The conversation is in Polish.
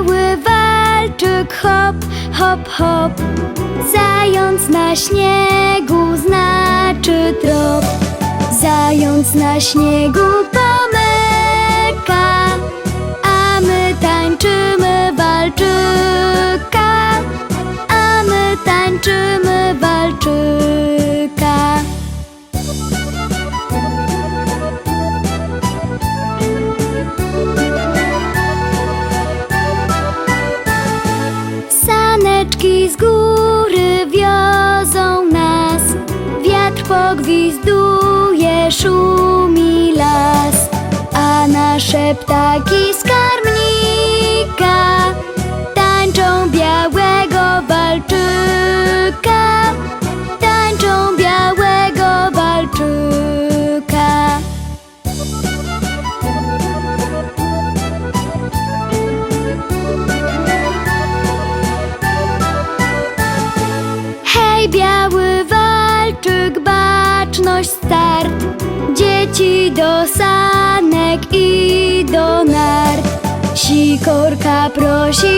Biały walczyk hop, hop, hop. Zając na śniegu znaczy trop. Zając na śniegu Saneczki z góry wiozą nas, wiatr pogwizduje, szumi las, a nasze ptaki z do sanek i do nart. Sikorka prosi